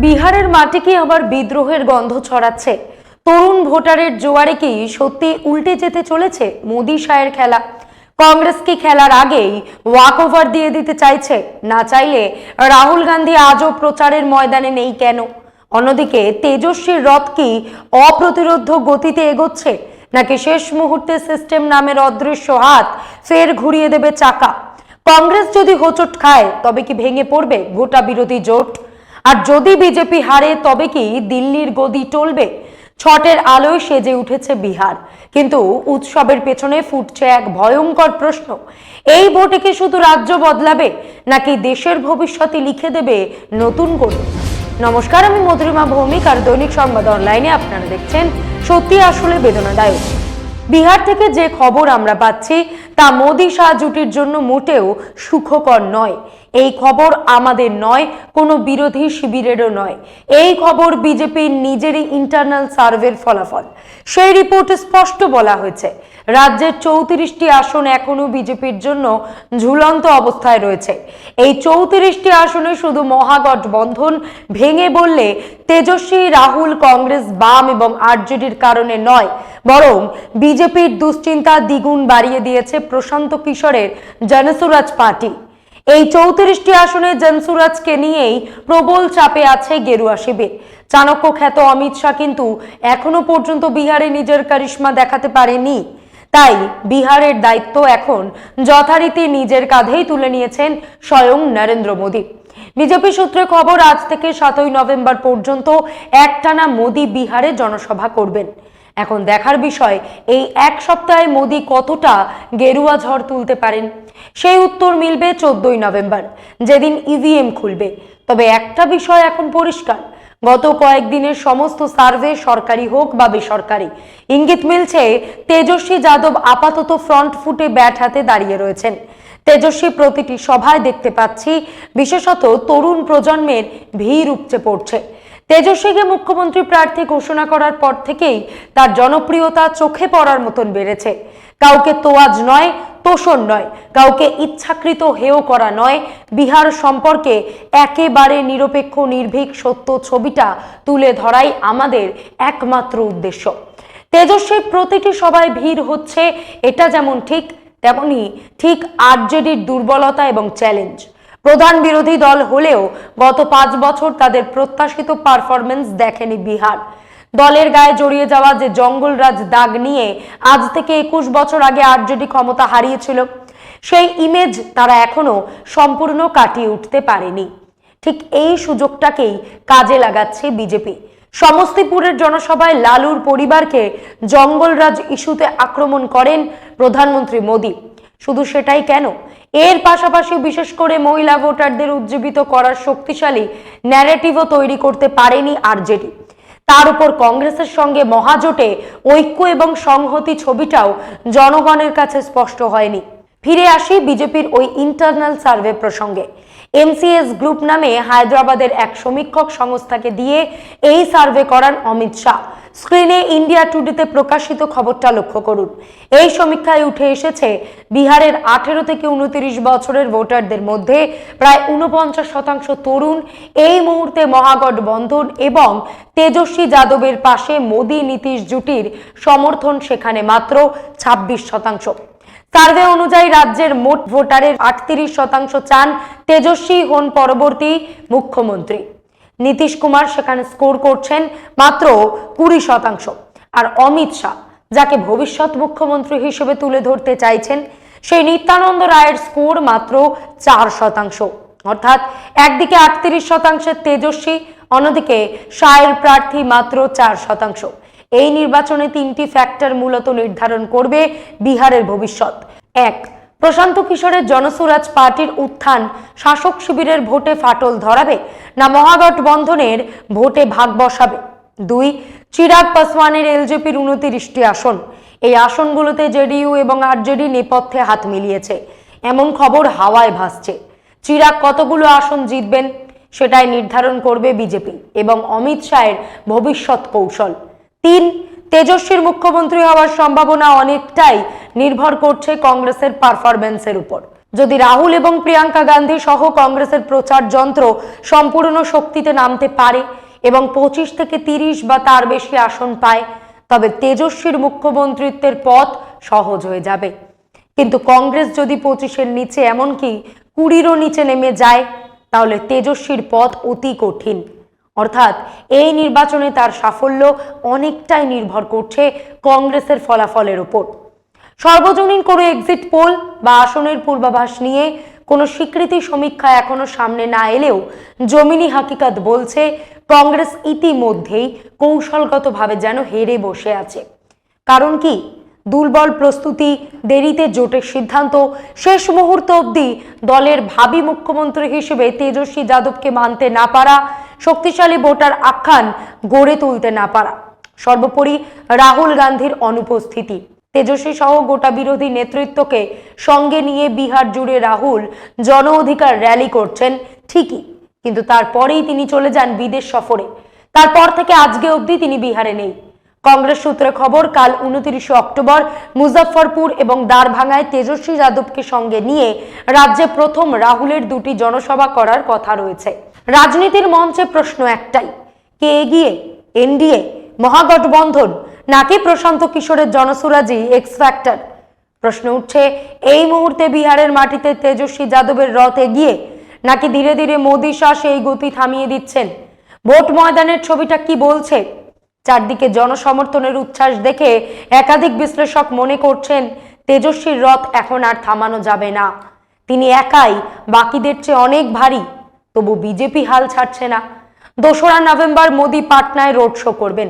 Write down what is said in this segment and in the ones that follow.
বিহারের মাটি কি আবার বিদ্রোহের গন্ধ ছড়াচ্ছে? তরুণ ভোটারের জোয়ারে কি সত্যি উল্টে যেতে চলেছে মোদি শাহের খেলা? কংগ্রেস কি খেলার আগেই ওয়াক ওভার দিয়ে দিতে চাইছে? না চাইলে রাহুল গান্ধী আজও প্রচারের ময়দানে নেই কেন? অন্যদিকে তেজস্বীর রথ কি অপ্রতিরোধ গতিতে এগোচ্ছে? নাকি শেষ মুহূর্তে সিস্টেম নামের অদৃশ্য হাত ফের ঘুরিয়ে দেবে চাকা? কংগ্রেস যদি হোচট খায়, তবে কি ভেঙে পড়বে গোটা বিরোধী জোট? আর যদি বিজেপি হারে, তবে কি দিল্লির গদি টলবে? ছটের আলোয় সেজে উঠেছে বিহার। কিন্তু উৎসবের পেছনে ফুটছে এক ভয়ঙ্কর প্রশ্ন। এই ভোটে কি শুধু রাজ্য বদলাবে, নাকি দেশের ভবিষ্যতে লিখে দেবে নতুন করে নমস্কার, আমি মধুরিমা ভৌমিক আর দৈনিক সংবাদ অনলাইনে আপনারা দেখছেন সত্যি আসলে বেদনাদায়ক। বিহার থেকে যে খবর আমরা পাচ্ছি তা মোদী শাহ জুটির জন্য মোটেও সুখকর নয়। এই খবর আমাদের নয়, কোনো বিরোধী শিবিরেরও নয়। এই খবর বিজেপির নিজেরই ইন্টারনাল সার্ভের ফলাফল। সেই রিপোর্টে স্পষ্ট বলা হয়েছে, রাজ্যের চৌত্রিশটি আসন এখনও বিজেপির জন্য ঝুলন্ত অবস্থায় রয়েছে। এই চৌত্রিশটি আসনে শুধু মহাগঠবন্ধন ভেঙে বললে তেজস্বী রাহুল কংগ্রেস বাম এবং আরজেডির কারণে নয়, বরং বিজেপির দুশ্চিন্তা দ্বিগুণ বাড়িয়ে দিয়েছে প্রশান্ত কিশোরের জনসুরাজ পার্টি। এই চৌত্রিশটি আসনে জনসুরাজকে নিয়েই প্রবল চাপে আছে গেরুয়া শিবির। চাণক্য খ্যাত অমিত শাহ কিন্তু এখনও পর্যন্ত বিহারে নিজের কারিশ্মা দেখাতে পারেনি। তাই বিহারের দায়িত্ব এখন যথারীতি নিজের কাঁধেই তুলে নিয়েছেন স্বয়ং নরেন্দ্র মোদী। বিজেপি সূত্রে খবর, আজ থেকে সাতই নভেম্বর পর্যন্ত একটানা মোদী বিহারে জনসভা করবেন। এখন দেখার বিষয়, এই এক সপ্তাহে মোদী কতটা গেরুয়া ঝড় তুলতে পারেন? সেই উত্তর মিলবে চোদ্দই নভেম্বর, যেদিন ইভিএম খুলবে। তবে একটা বিষয় এখন পরিষ্কার, গত কয়েকদিনের সমস্ত সার্ভে সরকারি হোক বা বেসরকারি, ইঙ্গিত মিলছে তেজস্বী যাদব আপাতত ফ্রন্ট ফুটে ব্যাট হাতে দাঁড়িয়ে রয়েছেন। তেজস্বী প্রতিটি সভায় দেখতে পাচ্ছি, বিশেষত তরুণ প্রজন্মের ভিড় উপচে পড়ছে। তেজস্বীকে মুখ্যমন্ত্রী প্রার্থী ঘোষণা করার পর থেকেই তার জনপ্রিয়তা চোখে পড়ার মতন বেড়েছে। কাউকে তোয়াজ নয়, তোষণ নয়। কাউকে ইচ্ছাকৃত হেয় করা নয়। বিহার সম্পর্কে একেবারে নিরপেক্ষ, নির্ভীক, সত্য ছবিটা তুলে ধরাই আমাদের একমাত্র উদ্দেশ্য। তেজস্বীর প্রতিটি সভায় ভিড় হচ্ছে, এটা যেমন ঠিক, তেমনি ঠিক আরজেডির দুর্বলতা এবং চ্যালেঞ্জ। প্রধান বিরোধী দল হলেও গত পাঁচ বছর তাদের প্রত্যাশিত পারফরমেন্স দেখেনি বিহার। দলের গায়ে জড়িয়ে যাওয়া যে জঙ্গলরাজ দাগ নিয়ে আজ থেকে একুশ বছর আগে আরজেডি ক্ষমতা হারিয়েছিল, সেই ইমেজ তারা এখনও সম্পূর্ণ কাটিয়ে উঠতে পারেনি। ঠিক এই সুযোগটাকেই কাজে লাগাচ্ছে বিজেপি। সমস্তিপুরের জনসভায় লালুর পরিবারকে জঙ্গলরাজ ইস্যুতে আক্রমণ করেন প্রধানমন্ত্রী মোদী। শুধু সেটাই কেন? এর পাশাপাশি বিশেষ করে মহিলা ভোটারদের উজ্জীবিত করার শক্তিশালী ন্যারেটিভও তৈরি করতে পারেনি আরজেডি। তার উপর কংগ্রেসের সঙ্গে মহাজোটে ঐক্য এবং সংহতি ছবিটাও জনগণের কাছে স্পষ্ট হয়নি। ফিরে আসি বিজেপির ওই ইন্টারনাল সার্ভে প্রসঙ্গে। এমসিএস গ্রুপ নামে হায়দ্রাবাদের এক সমীক্ষক সংস্থাকে দিয়ে এই সার্ভে করান অমিত শাহ। স্ক্রিনে ইন্ডিয়া টুডেতে প্রকাশিত খবরটা লক্ষ্য করুন। এই সমীক্ষায় উঠে এসেছে, বিহারের আঠেরো থেকে উনত্রিশ বছরের ভোটারদের মধ্যে প্রায় উনপঞ্চাশ শতাংশ তরুণ। এই মুহূর্তে মহাগঠবন্ধন এবং তেজস্বী যাদবের পাশে মোদী নীতিশ জুটির সমর্থন সেখানে মাত্র ছাব্বিশ শতাংশ। সার্ভে অনুযায়ী রাজ্যের মোট ভোটারের আটত্রিশ শতাংশ চান তেজস্বী হন পরবর্তী মুখ্যমন্ত্রী। নীতিশ কুমার সেখানে স্কোর করছেন মাত্র কুড়ি শতাংশ। আর অমিত শাহ, যাকে ভবিষ্যৎ মুখ্যমন্ত্রী হিসেবে তুলে ধরতে চাইছেন, সেই নিত্যানন্দ রায়ের স্কোর মাত্র চার শতাংশ। অর্থাৎ একদিকে আটত্রিশ শতাংশের তেজস্বী, অন্যদিকে শাহের প্রার্থী মাত্র চার শতাংশ। এই নির্বাচনে তিনটি ফ্যাক্টর মূলত নির্ধারণ করবে বিহারের ভবিষ্যৎ। এক, প্রশান্ত কিশোরের জনসুরাজ পার্টির উত্থান শাসক শিবিরের ভোটে ফাটল ধরাবে না মহাগঠবন্ধনের ভোটে ভাগ বসাবে? দুই, চিরাগ পাসওয়ানের এলজেপির উনতিরিশটি আসন। এই আসনগুলোতে জেডিইউ এবং আরজেডি নেপথ্যে হাত মিলিয়েছে। এমন খবর হাওয়ায় ভাসছে। চিরাগ কতগুলো আসন জিতবেন সেটাই নির্ধারণ করবে বিজেপি এবং অমিত শাহের ভবিষ্যৎ কৌশল। তিন, তেজস্বীর মুখ্যমন্ত্রী হওয়ার সম্ভাবনা অনেকটাই নির্ভর করছে কংগ্রেসের পারফরমেন্সের উপর। যদি রাহুল এবং প্রিয়াঙ্কা গান্ধী সহ কংগ্রেসের প্রচার যন্ত্র সম্পূর্ণ শক্তিতে নামতে পারে এবং পঁচিশ থেকে তিরিশ বা তার বেশি আসন পায়, তবে তেজস্বীর মুখ্যমন্ত্রিত্বের পথ সহজ হয়ে যাবে। কিন্তু কংগ্রেস যদি পঁচিশের নিচে এমনকি কুড়িরও নিচে নেমে যায়, তাহলে তেজস্বীর পথ অতি কঠিন। অর্থাৎ এই নির্বাচনে তার সাফল্য অনেকটাই নির্ভর করছে কংগ্রেসের ফলাফলের উপর সর্বজনীন কোনো এক্সিট পোল বা আসনের পূর্বাভাস নিয়ে কোনো স্বীকৃতি সমীক্ষা এখনও সামনে না এলেও জমিনি হাকিকাত বলছে, কংগ্রেস ইতিমধ্যেই কৌশলগতভাবে যেন হেরে বসে আছে। কারণ কি? দুর্বল প্রস্তুতি, দেরিতে জোটের সিদ্ধান্ত, শেষ মুহূর্ত অবধি দলের ভাবি মুখ্যমন্ত্রী হিসেবে তেজস্বী যাদবকে মানতে না পারা, শক্তিশালী ভোটার আখ্যান গড়ে তুলতে না পারা। সর্বোপরি রাহুল গান্ধীর অনুপস্থিতি। তেজস্বী সহ গোটা বিরোধী নেতৃত্বকে সঙ্গে নিয়ে বিহার জুড়ে রাহুল জন অধিকার র্যালি করছেন ঠিকই, কিন্তু তারপরেই তিনি চলে যান বিদেশ সফরে। তারপর থেকে আজকে অবধি তিনি বিহারে নেই। কংগ্রেস সূত্রে খবর, কাল উনত্রিশে অক্টোবর মুজফ্ফরপুর এবং দ্বারভাঙায় তেজস্বী যাদবকে সঙ্গে নিয়ে রাজ্যে প্রথম রাহুলের দুটি জনসভা করার কথা রয়েছে। রাজনীতির মঞ্চে প্রশ্ন একটাই, কে এগিয়ে? এনডিএ, মহাগঠবন্ধন নাকি প্রশান্ত কিশোরের জনসুরাজি এক্স ফ্যাক্টর প্রশ্ন উঠছে, এই মুহূর্তে বিহারের মাটিতে তেজস্বী যাদবের রথ এগিয়ে নাকি ধীরে ধীরে মোদী শাহ সেই গতি থামিয়ে দিচ্ছেন? ভোট ময়দানের ছবিটা কি বলছে? চারদিকে জনসমর্থনের উচ্ছ্বাস দেখে একাধিক বিশ্লেষক মনে করছেন, তেজস্বীর রথ এখন আর থামানো যাবে না। তিনি একাই বাকিদের চেয়ে অনেক ভারী, তবু বিজেপি হাল ছাড়ছে না। দোসরা নভেম্বর মোদি পাটনায় রোড শো করবেন।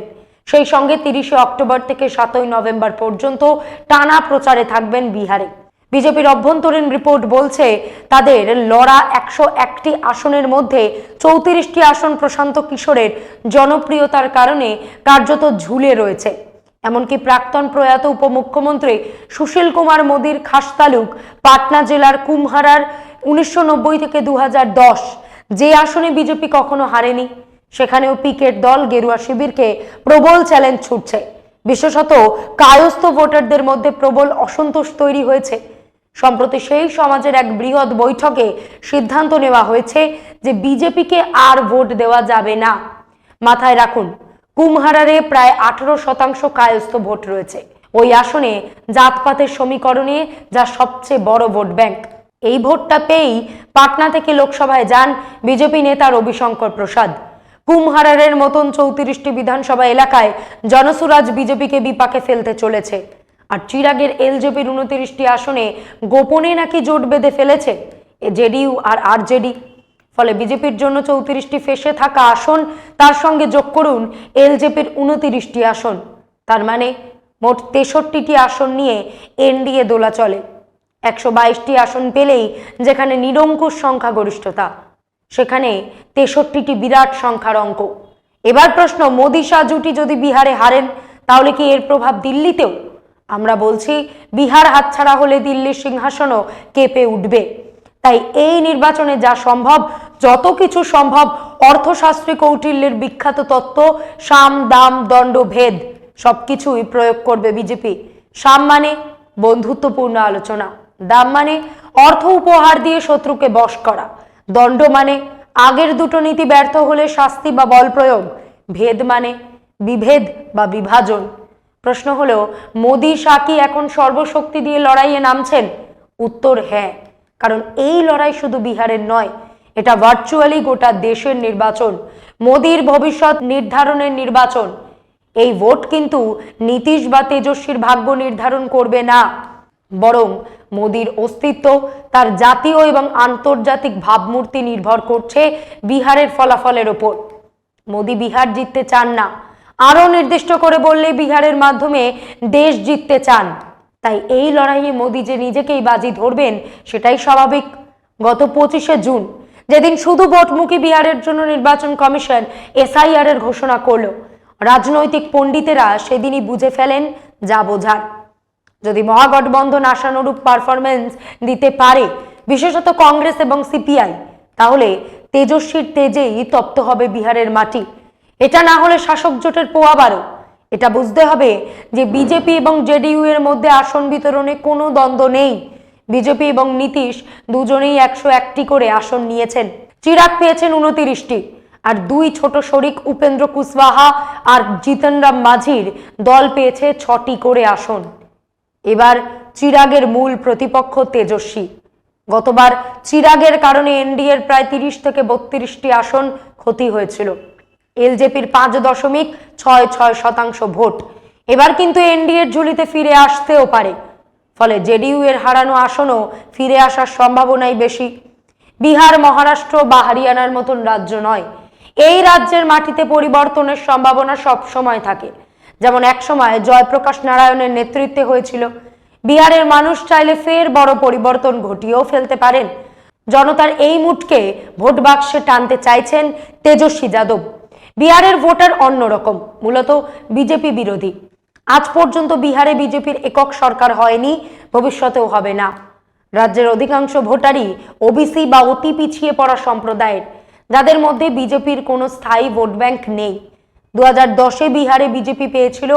সেই সঙ্গে তিরিশে অক্টোবর থেকে সাতই নভেম্বর পর্যন্ত টানা প্রচারে থাকবেন বিহারে। বিজেপির অভ্যন্তরীণ রিপোর্ট বলছে, তাদের লড়া একশো একটি আসনের মধ্যে চৌত্রিশটি আসন প্রশান্ত কিশোরের জনপ্রিয়তার কারণে কার্যত ঝুলে রয়েছে। এমনকি প্রাক্তন প্রয়াত উপমুখ্যমন্ত্রী সুশীল কুমার মোদীর খাসতালুক পাটনা জেলার কুমহারার উনিশশো নব্বই থেকে দু হাজার দশ, যে আসনে বিজেপি কখনো হারেনি, সেখানেও পিকেট দল গেরুয়া শিবিরকে প্রবল চ্যালেঞ্জ ছুটছে বিশেষত কায়স্থ ভোটারদের মধ্যে প্রবল অসন্তোষ তৈরি হয়েছে। সম্প্রতি সেই সমাজের এক বৃহৎ বৈঠকে সিদ্ধান্ত নেওয়া হয়েছে যে বিজেপিকে আর ভোট দেওয়া যাবে না। মাথায় রাখুন, কুমহারারে প্রায় আঠারো শতাংশ কায়স্থ ভোট রয়েছে। ওই আসনে জাতপাতের সমীকরণে যা সবচেয়ে বড় ভোট ব্যাংক। এই ভোটটা পেয়েই পাটনা থেকে লোকসভায় যান বিজেপি নেতা রবিশঙ্কর প্রসাদ। কুমহারারের মতন চৌত্রিশটি বিধানসভা এলাকায় জনসুরাজ বিজেপিকে বিপাকে ফেলতে চলেছে। আর চিরাগের এলজেপির উনত্রিশটি আসনে গোপনে নাকি জোট বেঁধে ফেলেছে? জেডিইউ আর আরজেডি। ফলে বিজেপির জন্য চৌত্রিশটি ফেসে থাকা আসন, তার সঙ্গে যোগ করুন এলজেপির উনত্রিশটি আসন। তার মানে মোট তেষট্টিটি আসন নিয়ে এনডিএ দোলা চলে। একশো বাইশটি আসন পেলেই যেখানে নিরঙ্কুশ সংখ্যাগরিষ্ঠতা, সেখানে তেষট্টিটি বিরাট সংখ্যার অঙ্ক। এবার প্রশ্ন, মোদী শাহ জুটি যদি বিহারে হারেন, তাহলে কি এর প্রভাব দিল্লিতেও? আমরা বলছি, বিহার হাতছাড়া হলে দিল্লির সিংহাসনও কেঁপে উঠবে। তাই এই নির্বাচনে যা সম্ভব, যত কিছু সম্ভব, অর্থশাস্ত্রী কৌটিল্যের বিখ্যাত তত্ত্ব, সাম, দাম, দণ্ড, ভেদ, সবকিছুই প্রয়োগ করবে বিজেপি। সাম মানে বন্ধুত্বপূর্ণ আলোচনা, দাম মানে অর্থ উপহার দিয়ে শত্রুকে বশ করা, দণ্ড মানে আগের দুটো নীতি ব্যর্থ হলে শাস্তি বা বল প্রয়োগ, ভেদ মানে বিভেদ বা বিভাজন। প্রশ্ন হলো, মোদি শাহ এখন সর্বশক্তি দিয়ে লড়াইয়ে নামছেন? উত্তর হ্যাঁ। কারণ এই লড়াই শুধু বিহারের নয়, এটা ভার্চুয়ালি গোটা দেশের নির্বাচন, মোদির ভবিষ্যৎ নির্ধারণের নির্বাচন। এই ভোট কিন্তু নীতিশ বা তেজস্বীর ভাগ্য নির্ধারণ করবে না। বরং মোদির অস্তিত্ব, তার জাতীয় এবং আন্তর্জাতিক ভাবমূর্তি নির্ভর করছে বিহারের ফলাফলের ওপর। মোদি বিহার জিততে চান না। আরও নির্দিষ্ট করে বললে বিহারের মাধ্যমে দেশ জিততে চান। তাই এই লড়াইয়ে মোদি যে নিজেকেই বাজি ধরবেন, সেটাই স্বাভাবিক। গত পঁচিশে জুন যেদিন শুধু ভোটমুখী বিহারের জন্য নির্বাচন কমিশন এসআইআর এর ঘোষণা করল, রাজনৈতিক পণ্ডিতেরা সেদিনই বুঝে ফেলেন যা বোঝার। যদি মহাগঠবন্ধন আশানুরূপ পারফরমেন্স দিতে পারে, বিশেষত কংগ্রেস এবং সিপিআই, তাহলে তেজস্বীর তেজেই তপ্ত হবে বিহারের মাটি। এটা না হলে শাসক জোটের পোয়াবারও এটা বুঝতে হবে যে বিজেপি এবং জেডিইউ এর মধ্যে আসন বিতরণে কোনো দ্বন্দ্ব নেই। বিজেপি এবং নীতিশ দুজনেই একশো একটি করে আসন নিয়েছেন। চিরাগ পেয়েছেন উনতিরিশটি। আর দুই ছোট শরিক উপেন্দ্র কুশওয়াহা আর জিতন রাম মাঝির দল পেয়েছে ছটি করে আসন। এবার চিরাগের মূল প্রতিপক্ষ তেজস্বী। গতবার চিরাগের কারণে এনডিএর প্রায় তিরিশ থেকে বত্রিশটি আসন ক্ষতি হয়েছিল। এলজেপির পাঁচ দশমিক ছয় ছয় শতাংশ ভোট। এবার কিন্তু এনডিএর ঝুলিতে ফিরে আসতেও পারে। ফলে জেডিইউ এর হারানো আসনও ফিরে আসার সম্ভাবনাই বেশি। বিহার, মহারাষ্ট্র বা হরিয়ানার মতন রাজ্য নয়। এই রাজ্যের মাটিতে পরিবর্তনের সম্ভাবনা সব সময় থাকে। যেমন একসময় জয়প্রকাশ নারায়ণের নেতৃত্বে হয়েছিল। বিহারের মানুষ চাইলে ফের বড় পরিবর্তন ঘটিয়েও ফেলতে পারেন। জনতার এই মুটকে ভোট বাক্সে টানতে চাইছেন তেজস্বী যাদব। বিহারের ভোটার অন্যরকম, মূলত বিজেপি বিরোধী। আজ পর্যন্ত বিহারে বিজেপির একক সরকার হয়নি, ভবিষ্যতেও হবে না। রাজ্যের অধিকাংশ ভোটারই ওবিসি বা অতি পিছিয়ে পড়া সম্প্রদায়ের, যাদের মধ্যে বিজেপির কোনো স্থায়ী ভোট ব্যাংক নেই। দু হাজার দশে বিহারে বিজেপি পেয়েছিল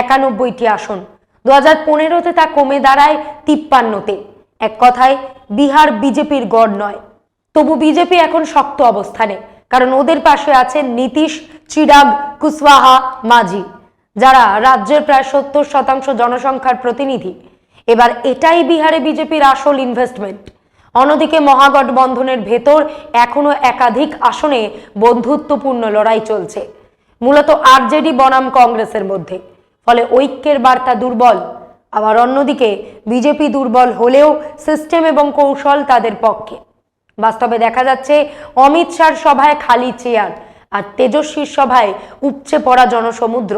একানব্বইটি আসন দু হাজার পনেরোতে তা কমে দাঁড়ায় তিপ্পান্নতে। এক কথায়, বিহার বিজেপির গড় নয়। তবু বিজেপি এখন শক্ত অবস্থানে। কারণ ওদের পাশে আছেন নীতিশ, চিরাগ কুশওয়াহা মাঝি, যারা রাজ্যের প্রায় সত্তর শতাংশ জনসংখ্যার প্রতিনিধি। এবার এটাই বিহারে বিজেপির আসল ইনভেস্টমেন্ট অন্যদিকে মহাগঠবন্ধনের ভেতর এখনও একাধিক আসনে বন্ধুত্বপূর্ণ লড়াই চলছে। মূলত আরজেডি বনাম কংগ্রেসের মধ্যে। ফলে ঐক্যের বার্তা দুর্বল। আবার অন্যদিকে বিজেপি দুর্বল হলেও সিস্টেম এবং কৌশল তাদের পক্ষে। বাস্তবে দেখা যাচ্ছে অমিত শাহর সভায় খালি চেয়ার আর তেজস্বীর সভায় উপচে পড়া জনসমুদ্র।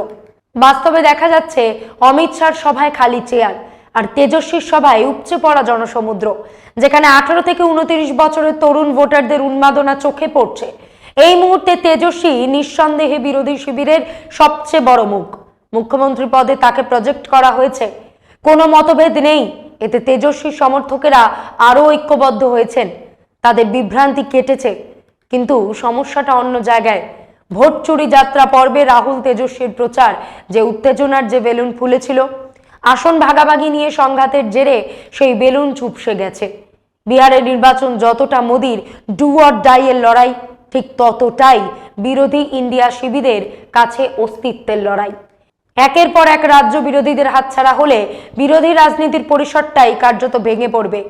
বাস্তবে দেখা যাচ্ছে অমিত শাহর সভায় খালি চেয়ার আর তেজস্বীর সভায় উপচে পড়া জনসমুদ্র, যেখানে আঠারো থেকে উনত্রিশ বছরের তরুণ ভোটারদের উন্মাদনা চোখে পড়ছে। এই মুহূর্তে তেজস্বী নিঃসন্দেহে বিরোধী শিবিরের সবচেয়ে বড় মুখ। মুখ্যমন্ত্রী পদে তাকে প্রজেক্ট করা হয়েছে। কোনো মতভেদ নেই, এতে তেজস্বী সমর্থকেরা আরও ঐক্যবদ্ধ হয়েছেন। তাদের বিভ্রান্তি কেটেছে। কিন্তু সমস্যাটা অন্য জায়গায়। ভোট চুরি যাত্রা পর্বে রাহুল তেজস্বীর প্রচার যে উত্তেজনার যে বেলুন ফুলেছিল, আসন ভাগাভাগি নিয়ে সংঘাতের জেরে সেই বেলুন চুপসে গেছে। বিহারের নির্বাচন যতটা মোদির ডু অর ডাইয়ের লড়াই, ঠিক ততটাই বিরোধী ইন্ডিয়া শিবিরের কাছে অস্তিত্বের লড়াই। একের পর এক রাজ্য বিরোধীদের হাতছাড়া হলে বিরোধী রাজনীতির পরিসরটাই কার্যত ভেঙে পড়বে।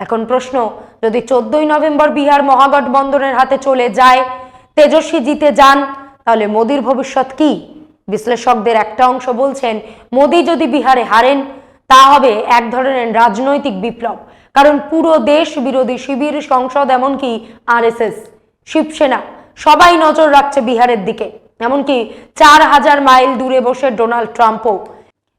এখন প্রশ্ন, যদি চোদ্দই নভেম্বর বিহার মহাগঠবন্ধনের হাতে চলে যায়, তেজস্বী জিতে যান, তাহলে মোদির ভবিষ্যৎ কি? বিশ্লেষকদের একটা অংশ বলছেন, মোদি যদি বিহারে হারেন, তা হবে এক ধরনের রাজনৈতিক বিপ্লব। কারণ পুরো দেশ বিরোধী শিবির, সংসদ, এমনকি আরএসএস, শিবসেনা, সবাই নজর রাখছে বিহারের দিকে। এমনকি চার হাজার মাইল দূরে বসে ডোনাল্ড ট্রাম্পও।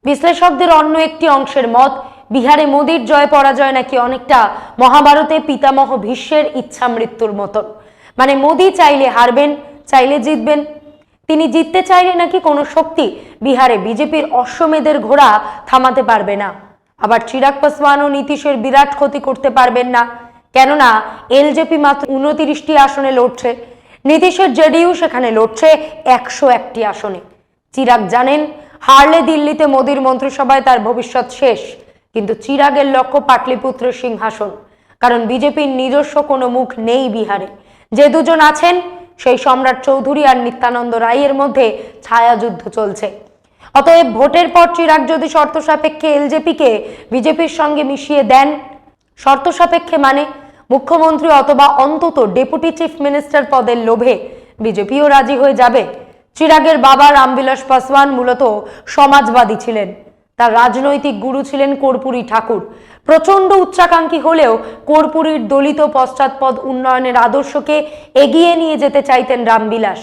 বিশ্লেষকদের অন্য একটি অংশের মত বিহারে মোদির জয় পরাজয় নাকি অনেকটা মহাভারতে পিতামহ ভীষ্মের ইচ্ছা মৃত্যুর মতন? মানে মোদি চাইলে হারবেন, চাইলে জিতবেন। তিনি জিততে চাইলে নাকি কোনো শক্তি বিহারে বিজেপির অশ্বমেধের ঘোড়া থামাতে পারবে না? আবার চিরাগ পাসওয়ান ও নীতিশের বিরাট ক্ষতি করতে পারবেন না। কেননা এলজেপি মাত্র উনতিরিশটি আসনে লড়ছে। নীতিশের জেডিইউ সেখানে লড়ছে একশো একটি আসনে। চিরাগ জানেন, হারলে দিল্লিতে মোদির মন্ত্রিসভায় তার ভবিষ্যৎ শেষ। কিন্তু চিরাগের লক্ষ্য পাটলিপুত্রের সিংহাসন, কারণ বিজেপির নিজস্ব কোনো মুখ নেই বিহারে। যে দুজন আছেন, সেই সম্রাট চৌধুরী আর নিত্যানন্দ রায়ের মধ্যে ছায়াযুদ্ধ চলছে। অতএব ভোটের পর চিরাগ যদি শর্ত সাপেক্ষে এলজেপিকে বিজেপির সঙ্গে মিশিয়ে দেন, শর্ত সাপেক্ষে মানে মুখ্যমন্ত্রী অথবা অন্তত ডেপুটি চিফ মিনিস্টার পদের লোভে বিজেপিও রাজি হয়ে যাবে। চিরাগের বাবা রামবিলাস পাসওয়ান মূলত সমাজবাদী ছিলেন। তার রাজনৈতিক গুরু ছিলেন কর্পূরী ঠাকুর। প্রচণ্ড উচ্চাকাঙ্ক্ষী হলেও কর্পূরীর দলিত পশ্চাৎপদ উন্নয়নের আদর্শকে এগিয়ে নিয়ে যেতে চাইতেন রামবিলাস।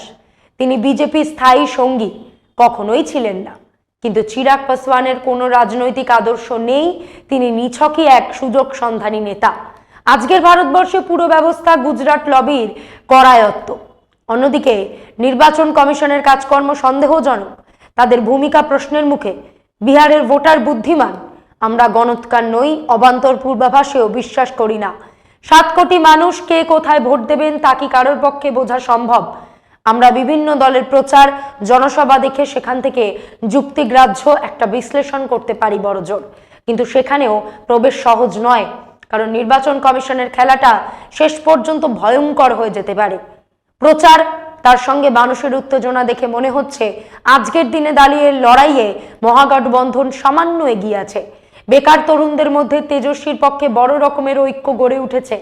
তিনি বিজেপি স্থায়ী সঙ্গী, কখনোই ছিলেন না। কিন্তু চিরাগ পাসওয়ানের কোনো রাজনৈতিক আদর্শ নেই, তিনি নিছকই এক সুযোগ সন্ধানী নেতা। আজকের ভারতবর্ষে পুরো ব্যবস্থা গুজরাট লবির করায়ত্ত। অন্যদিকে নির্বাচন কমিশনের কাজকর্ম সন্দেহজনক। তাদের ভূমিকা প্রশ্নের মুখে বিহারের ভোটার বুদ্ধিমান। আমরা গণৎকার নই, অবান্তর পূর্বাভাসেও বিশ্বাস করি না। সাত কোটি মানুষ কে কোথায় ভোট দেবেন তা কি কারোর পক্ষে বোঝা সম্ভব? আমরা বিভিন্ন দলের প্রচার, জনসভা দেখে সেখান থেকে যুক্তিগ্রাহ্য একটা বিশ্লেষণ করতে পারি বড়জোর। কিন্তু সেখানেও প্রবেশ সহজ নয়, কারণ নির্বাচন কমিশনের খেলাটা শেষ পর্যন্ত ভয়ঙ্কর হয়ে যেতে পারে। প্রচার তার সঙ্গে মানুষের উত্তেজনা দেখে মনে হচ্ছে আজকের দিনে দাঁড়িয়ে লড়াইয়ে মহাগঠবন্ধন সামান্য এগিয়ে আছে। বেকার তরুণদের মধ্যে তেজস্বীর পক্ষে বড় রকমের ঐক্য গড়ে উঠেছে।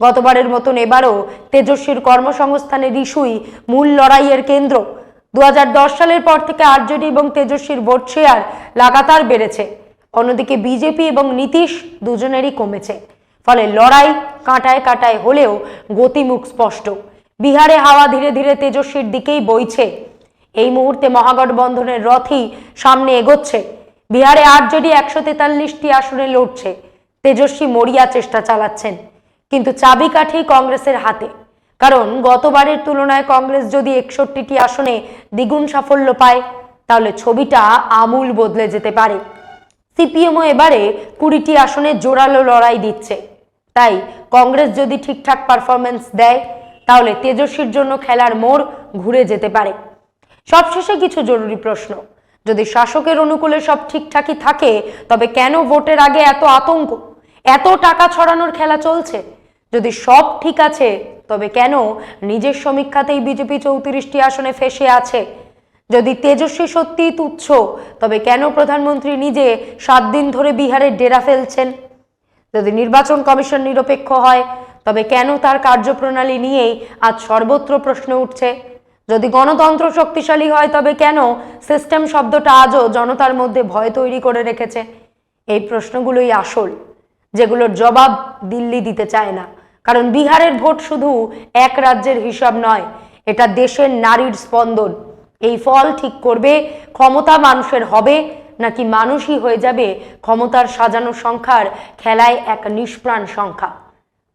গতবারের মতন এবারও তেজস্বীর কর্মসংস্থানের ইস্যুই মূল লড়াইয়ের কেন্দ্র। দু হাজার দশ সালের পর থেকে আরজেডি এবং তেজস্বীর ভোট শেয়ার লাগাতার বেড়েছে। অন্যদিকে বিজেপি এবং নীতিশ দুজনেরই কমেছে। ফলে লড়াই কাঁটায় কাঁটায় হলেও গতিমুখ স্পষ্ট। বিহারে হাওয়া ধীরে ধীরে তেজস্বীর দিকেই বইছে। এই মুহূর্তে মহাগঠবন্ধনের রথই সামনে এগোচ্ছে। বিহারে আরজেডি একশো তেতাল্লিশটি আসনে লড়ছে, তেজস্বী মরিয়া চেষ্টা চালাচ্ছেন। কিন্তু চাবিকাঠি কংগ্রেসের হাতে। কারণ গতবারের তুলনায় কংগ্রেস যদি একষট্টিটি আসনে দ্বিগুণ সাফল্য পায়, তাহলে ছবিটা আমূল বদলে যেতে পারে। সিপিএমও এবারে কুড়িটি আসনে জোরালো লড়াই দিচ্ছে। তাই কংগ্রেস যদি ঠিকঠাক পারফরমেন্স দেয় তাহলে তেজস্বীর জন্য খেলার মোড় ঘুরে যেতে পারে। সবশেষে কিছু জরুরি প্রশ্ন। যদি শাসকের অনুকূলে সব ঠিকঠাকই থাকে, তবে কেন ভোটের আগে এত আতঙ্ক? এত টাকা ছড়ানোর খেলা চলছে? যদি সব ঠিক আছে, তবে কেন নিজের সমীক্ষাতেই বিজেপি চৌত্রিশটি আসনে ফেসে আছে? যদি তেজস্বী সত্যিই তুচ্ছ, তবে কেন প্রধানমন্ত্রী নিজে সাত দিন ধরে বিহারের ডেরা ফেলছেন? যদি নির্বাচন কমিশন নিরপেক্ষ হয় তবে কেন তার কার্যপ্রণালী নিয়েই আজ সর্বত্র প্রশ্ন উঠছে? যদি গণতন্ত্র শক্তিশালী হয়, তবে কেন সিস্টেম শব্দটা আজও জনতার মধ্যে ভয় তৈরি করে রেখেছে? এই প্রশ্নগুলোই আসল, যেগুলোর জবাব দিল্লি দিতে চায় না। কারণ বিহারের ভোট শুধু এক রাজ্যের হিসাব নয়, এটা দেশের নারীর স্পন্দন। এই ফল ঠিক করবে, ক্ষমতা মানুষের হবে, নাকি মানুষই হয়ে যাবে ক্ষমতার সাজানো সংখ্যার খেলায় এক নিষ্প্রাণ সংখ্যা?